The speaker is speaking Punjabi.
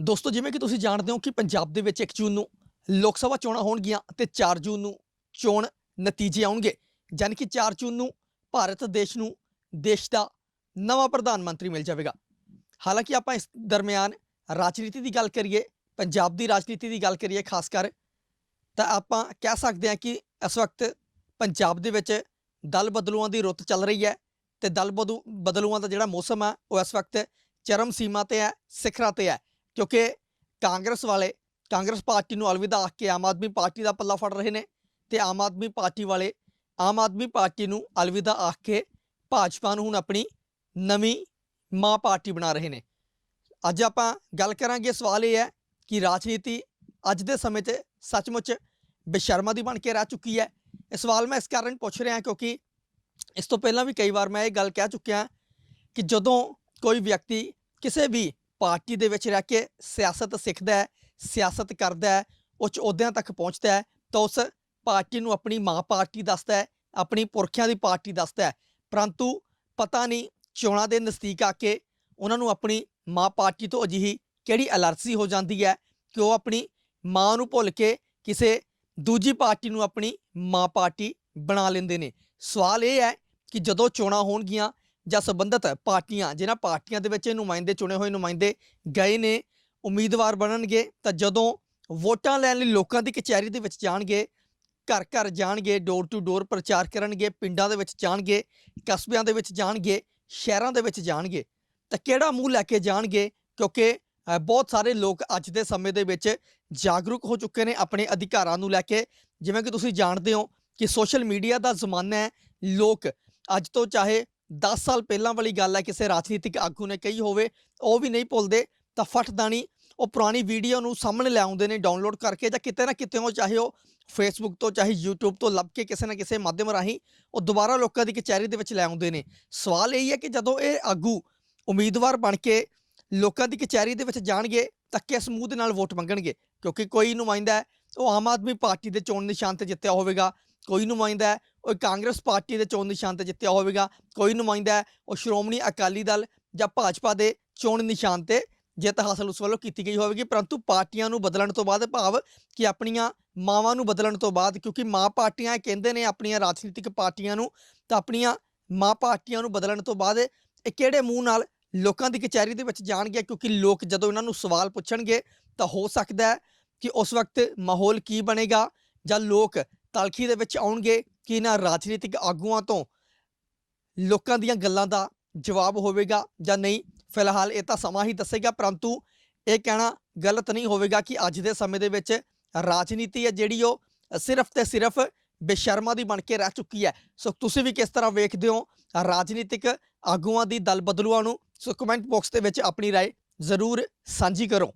ਦੋਸਤੋ, ਜਿਵੇਂ ਕਿ ਤੁਸੀਂ ਜਾਣਦੇ ਹੋ ਕਿ ਪੰਜਾਬ ਦੇ ਵਿੱਚ 1 ਜੂਨ ਨੂੰ ਲੋਕ ਸਭਾ ਚੋਣਾਂ ਹੋਣਗੀਆਂ ਤੇ 4 ਜੂਨ ਨੂੰ ਚੋਣ ਨਤੀਜੇ ਆਉਣਗੇ। ਯਾਨੀ ਕਿ 4 ਜੂਨ ਨੂੰ ਭਾਰਤ ਦੇਸ਼ ਨੂੰ ਦੇਸ਼ ਦਾ ਨਵਾਂ ਪ੍ਰਧਾਨ ਮੰਤਰੀ ਮਿਲ ਜਾਵੇਗਾ। ਹਾਲਾਂਕਿ ਆਪਾਂ ਇਸ ਦਰਮਿਆਨ ਰਾਜਨੀਤੀ ਦੀ ਗੱਲ ਕਰੀਏ, ਪੰਜਾਬ ਦੀ ਰਾਜਨੀਤੀ ਦੀ ਗੱਲ ਕਰੀਏ ਖਾਸ ਕਰ, ਤਾਂ ਆਪਾਂ ਕਹਿ ਸਕਦੇ ਹਾਂ ਕਿ ਇਸ ਵਕਤ ਪੰਜਾਬ ਦੇ ਵਿੱਚ ਦਲ ਬਦਲੂਆਂ ਦੀ ਰੁੱਤ ਚੱਲ ਰਹੀ ਹੈ ਤੇ ਦਲ ਬਦੂ, ਬਦਲੂਆਂ ਦਾ ਜਿਹੜਾ ਮੌਸਮ ਹੈ ਉਹ ਇਸ ਵਕਤ ਚਰਮ ਸੀਮਾ ਤੇ ਹੈ, ਸਿਖਰਾਂ ਤੇ ਹੈ। ਕਿਉਂਕਿ ਕਾਂਗਰਸ ਵਾਲੇ, ਕਾਂਗਰਸ ਪਾਰਟੀ ਨੂੰ ਅਲਵਿਦਾ ਆਖ ਕੇ ਆਮ ਆਦਮੀ ਪਾਰਟੀ ਦਾ ਪੱਲਾ ਫੜ ਰਹੇ ਨੇ ਤੇ ਆਮ ਆਦਮੀ ਪਾਰਟੀ ਵਾਲੇ, ਆਮ ਆਦਮੀ ਪਾਰਟੀ ਨੂੰ ਅਲਵਿਦਾ ਆਖ ਕੇ ਭਾਜਪਾ ਨੂੰ ਹੁਣ ਆਪਣੀ ਨਵੀਂ ਮਾਂ ਪਾਰਟੀ ਬਣਾ ਰਹੇ ਨੇ। ਅੱਜ ਆਪਾਂ ਗੱਲ ਕਰਾਂਗੇ ਸਵਾਲ ਇਹ ਹੈ ਕਿ ਰਾਜਨੀਤੀ ਅੱਜ ਦੇ ਸਮੇਂ 'ਚ ਸੱਚਮੁੱਚ ਬੇਸ਼ਰਮਾ ਦੀ ਬਣ ਕੇ ਰਹਿ ਚੁੱਕੀ ਹੈ। ਇਹ ਸਵਾਲ ਮੈਂ ਇਸ ਕਾਰਨ ਪੁੱਛ ਰਿਹਾ ਕਿਉਂਕਿ ਇਸ ਤੋਂ ਪਹਿਲਾਂ ਵੀ ਕਈ ਵਾਰ ਮੈਂ ਇਹ ਗੱਲ ਕਹਿ ਚੁੱਕਿਆ ਕਿ ਜਦੋਂ ਕੋਈ ਵਿਅਕਤੀ ਕਿਸੇ ਵੀ ਪਾਰਟੀ ਦੇ ਵਿੱਚ ਰਹਿ ਕੇ ਸਿਆਸਤ ਸਿੱਖਦਾ ਹੈ, ਸਿਆਸਤ ਕਰਦਾ ਹੈ, ਉੱਚ ਅਹੁਦਿਆਂ ਤੱਕ ਪਹੁੰਚਦਾ ਹੈ, ਤਾਂ ਉਸ ਪਾਰਟੀ ਨੂੰ ਆਪਣੀ ਮਾਂ ਪਾਰਟੀ ਦੱਸਦਾ ਹੈ, ਆਪਣੀ ਪੁਰਖਿਆਂ ਦੀ ਪਾਰਟੀ ਦੱਸਦਾ ਹੈ। ਪਰੰਤੂ ਪਤਾ ਨਹੀਂ ਚੋਣਾਂ ਦੇ ਨਜ਼ਦੀਕ ਆ ਕੇ ਉਹਨਾਂ ਨੂੰ ਆਪਣੀ ਮਾਂ ਪਾਰਟੀ ਤੋਂ ਅਜਿਹੀ ਕਿਹੜੀ ਅਲਰਜੀ ਹੋ ਜਾਂਦੀ ਹੈ ਕਿ ਉਹ ਆਪਣੀ ਮਾਂ ਨੂੰ ਭੁੱਲ ਕੇ ਕਿਸੇ ਦੂਜੀ ਪਾਰਟੀ ਨੂੰ ਆਪਣੀ ਮਾਂ ਪਾਰਟੀ ਬਣਾ ਲੈਂਦੇ ਨੇ। ਸਵਾਲ ਇਹ ਹੈ ਕਿ ਜਦੋਂ ਚੋਣਾਂ ਹੋਣਗੀਆਂ ਜਾਂ ਸੰਬੰਧਿਤ ਪਾਰਟੀਆਂ, ਜਿਨ੍ਹਾਂ ਪਾਰਟੀਆਂ ਦੇ ਵਿੱਚ ਇਹ ਨੁਮਾਇੰਦੇ ਚੁਣੇ ਹੋਏ ਨੁਮਾਇੰਦੇ ਗਏ ਨੇ, ਉਮੀਦਵਾਰ ਬਣਨਗੇ, ਤਾਂ ਜਦੋਂ ਵੋਟਾਂ ਲੈਣ ਲਈ ਲੋਕਾਂ ਦੀ ਕਚਹਿਰੀ ਦੇ ਵਿੱਚ ਜਾਣਗੇ ਘਰ ਘਰ ਜਾਣਗੇ ਡੋਰ ਟੂ ਡੋਰ ਪ੍ਰਚਾਰ ਕਰਨਗੇ, ਪਿੰਡਾਂ ਦੇ ਵਿੱਚ ਜਾਣਗੇ, ਕਸਬਿਆਂ ਦੇ ਵਿੱਚ ਜਾਣਗੇ, ਸ਼ਹਿਰਾਂ ਦੇ ਵਿੱਚ ਜਾਣਗੇ, ਤਾਂ ਕਿਹੜਾ ਮੂੰਹ ਲੈ ਕੇ ਜਾਣਗੇ? ਕਿਉਂਕਿ ਬਹੁਤ ਸਾਰੇ ਲੋਕ ਅੱਜ ਦੇ ਸਮੇਂ ਦੇ ਵਿੱਚ ਜਾਗਰੂਕ ਹੋ ਚੁੱਕੇ ਨੇ ਆਪਣੇ ਅਧਿਕਾਰਾਂ ਨੂੰ ਲੈ ਕੇ। ਜਿਵੇਂ ਕਿ ਤੁਸੀਂ ਜਾਣਦੇ ਹੋ ਕਿ ਸੋਸ਼ਲ ਮੀਡੀਆ ਦਾ ਜ਼ਮਾਨਾ ਹੈ, ਲੋਕ ਅੱਜ ਤੋਂ ਚਾਹੇ 10 ਸਾਲ ਪਹਿਲਾਂ ਵਾਲੀ ਗੱਲ ਹੈ, ਕਿਸੇ ਰਾਜਨੀਤਿਕ ਆਗੂ ਨੇ ਕਹੀ ਹੋਵੇ, ਉਹ ਵੀ ਨਹੀਂ ਭੁੱਲਦੇ, ਤਾਂ ਫਟਦਾਣੀ ਉਹ ਪੁਰਾਣੀ ਵੀਡੀਓ ਨੂੰ ਸਾਹਮਣੇ ਲਿਆਉਂਦੇ ਨੇ ਡਾਊਨਲੋਡ ਕਰਕੇ ਜਾਂ ਕਿਤੇ ਨਾ ਕਿਤੇ ਉਹ ਚਾਹੇ ਉਹ ਫੇਸਬੁੱਕ ਤੋਂ, ਚਾਹੇ YouTube ਤੋਂ ਲੱਭ ਕੇ ਕਿਸੇ ਨਾ ਕਿਸੇ ਮਾਧਿਅਮ ਰਾਹੀਂ ਉਹ ਦੁਬਾਰਾ ਲੋਕਾਂ ਦੀ ਕਚਹਿਰੀ ਦੇ ਵਿੱਚ ਲੈ ਆਉਂਦੇ ਨੇ। ਸਵਾਲ ਇਹ ਹੈ ਕਿ ਜਦੋਂ ਇਹ ਆਗੂ ਉਮੀਦਵਾਰ ਬਣ ਕੇ ਲੋਕਾਂ ਦੀ ਕਚਹਿਰੀ ਦੇ ਵਿੱਚ ਜਾਣਗੇ, ਤਾਂ ਕਿਸ ਮੂੰਹ ਦੇ ਨਾਲ ਵੋਟ ਮੰਗਣਗੇ? ਕਿਉਂਕਿ ਕੋਈ ਨੁਮਾਇੰਦਾ ਹੈ, ਉਹ ਆਮ ਆਦਮੀ ਪਾਰਟੀ ਦੇ ਚੋਣ ਨਿਸ਼ਾਨ ਤੇ ਜਿੱਤਿਆ ਹੋਵੇਗਾ, ਕੋਈ ਨੁਮਾਇੰਦਾ ਹੈ ਉਹ ਕਾਂਗਰਸ ਪਾਰਟੀ ਦੇ ਚੋਣ ਨਿਸ਼ਾਨ ਤੇ ਜਿੱਤਿਆ ਹੋਵੇਗਾ। ਕੋਈ ਨੁਮਾਇੰਦਾ ਹੈ, ਉਹ ਸ਼੍ਰੋਮਣੀ ਅਕਾਲੀ ਦਲ ਜਾਂ ਭਾਜਪਾ ਦੇ ਚੋਣ ਨਿਸ਼ਾਨ ਤੇ ਜਿੱਤ ਹਾਸਲ ਉਸ ਵੱਲੋਂ ਕੀਤੀ ਗਈ ਹੋਵੇਗੀ। ਪਰੰਤੂ ਪਾਰਟੀਆਂ ਨੂੰ ਬਦਲਣ ਤੋਂ ਬਾਅਦ ਭਾਵ ਕਿ ਆਪਣੀਆਂ ਮਾਵਾਂ ਨੂੰ ਬਦਲਣ ਤੋਂ ਬਾਅਦ, ਕਿਉਂਕਿ ਮਾਂ ਪਾਰਟੀਆਂ ਇਹ ਕਹਿੰਦੇ ਨੇ ਆਪਣੀਆਂ ਰਾਜਨੀਤਿਕ ਪਾਰਟੀਆਂ ਨੂੰ, ਤਾਂ ਆਪਣੀਆਂ ਮਾਂ ਪਾਰਟੀਆਂ ਨੂੰ ਬਦਲਣ ਤੋਂ ਬਾਅਦ ਇਹ ਕਿਹੜੇ ਮੂੰਹ ਨਾਲ ਲੋਕਾਂ ਦੀ ਕਚਹਿਰੀ ਦੇ ਵਿੱਚ ਜਾਣਗੇ? ਕਿਉਂਕਿ ਲੋਕ ਜਦੋਂ ਇਹਨਾਂ ਨੂੰ ਸਵਾਲ ਪੁੱਛਣਗੇ, ਤਾਂ ਹੋ ਸਕਦਾ ਹੈ ਕਿ ਉਸ ਵਕਤ ਮਾਹੌਲ ਕੀ ਬਣੇਗਾ ਜਾਂ ਲੋਕ ਤਲਖੀ ਦੇ ਵਿੱਚ ਆਉਣਗੇ। ਕਿ ਇਹਨਾਂ ਰਾਜਨੀਤਿਕ ਆਗੂਆਂ ਤੋਂ ਲੋਕਾਂ ਦੀਆਂ ਗੱਲਾਂ ਦਾ ਜਵਾਬ ਹੋਵੇਗਾ ਜਾਂ ਨਹੀਂ ਫਿਲਹਾਲ ਇਹ ਤਾਂ ਸਮਾਂ ਹੀ ਦੱਸੇਗਾ ਪਰੰਤੂ ਇਹ ਕਹਿਣਾ ਗਲਤ ਨਹੀਂ ਹੋਵੇਗਾ ਕਿ ਅੱਜ ਦੇ ਸਮੇਂ ਦੇ ਵਿੱਚ ਰਾਜਨੀਤੀ ਹੈ ਜਿਹੜੀ ਉਹ ਸਿਰਫ ਤੇ ਸਿਰਫ ਬੇਸ਼ਰਮਾ ਦੀ ਬਣ ਕੇ ਰਹਿ ਚੁੱਕੀ ਹੈ ਸੋ ਤੁਸੀਂ ਵੀ ਕਿਸ ਤਰ੍ਹਾਂ ਵੇਖਦੇ ਹੋ ਰਾਜਨੀਤਿਕ ਆਗੂਆਂ ਦੀ ਦਲ ਬਦਲੂਆਂ ਨੂੰ ਸੋ ਕਮੈਂਟ ਬਾਕਸ ਦੇ ਵਿੱਚ ਆਪਣੀ رائے ਜ਼ਰੂਰ ਸਾਂਝੀ ਕਰੋ